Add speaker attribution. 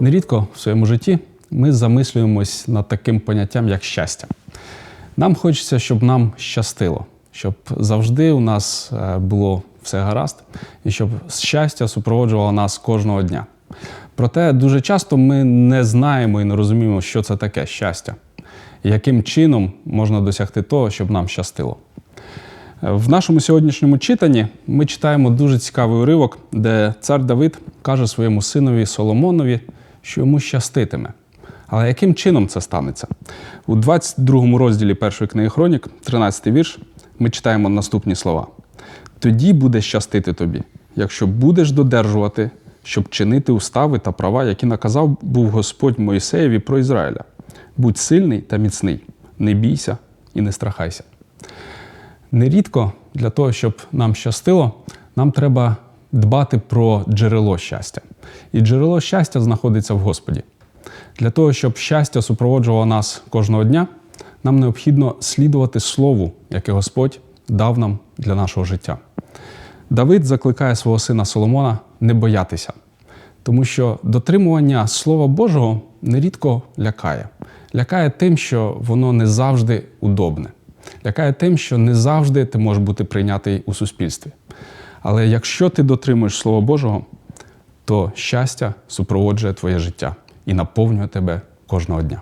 Speaker 1: Нерідко в своєму житті ми замислюємось над таким поняттям, як щастя. Нам хочеться, щоб нам щастило, щоб завжди у нас е, було все гаразд, і щоб щастя супроводжувало нас кожного дня. Проте дуже часто ми не знаємо і не розуміємо, що це таке щастя, яким чином можна досягти того, щоб нам щастило. В нашому сьогоднішньому читанні ми читаємо дуже цікавий уривок, де цар Давид каже своєму синові Соломонові, що йому щаститиме. Але яким чином це станеться? У 22 розділі першої книги Хронік, 13 вірш, ми читаємо наступні слова: Тоді буде щастити тобі, якщо будеш додержувати, щоб чинити устави та права, які наказав був Господь Моїсеєві про Ізраїля. Будь сильний та міцний, не бійся і не страхайся. Нерідко для того, щоб нам щастило, нам треба дбати про джерело щастя. І джерело щастя знаходиться в Господі. Для того, щоб щастя супроводжувало нас кожного дня, нам необхідно слідувати Слову, яке Господь дав нам для нашого життя. Давид закликає свого сина Соломона не боятися, тому що дотримування Слова Божого нерідко лякає. Лякає тим, що воно не завжди удобне. Лякає тим, що не завжди ти можеш бути прийнятий у суспільстві. Але якщо ти дотримуєш Слова Божого, то щастя супроводжує твоє життя і наповнює тебе кожного дня.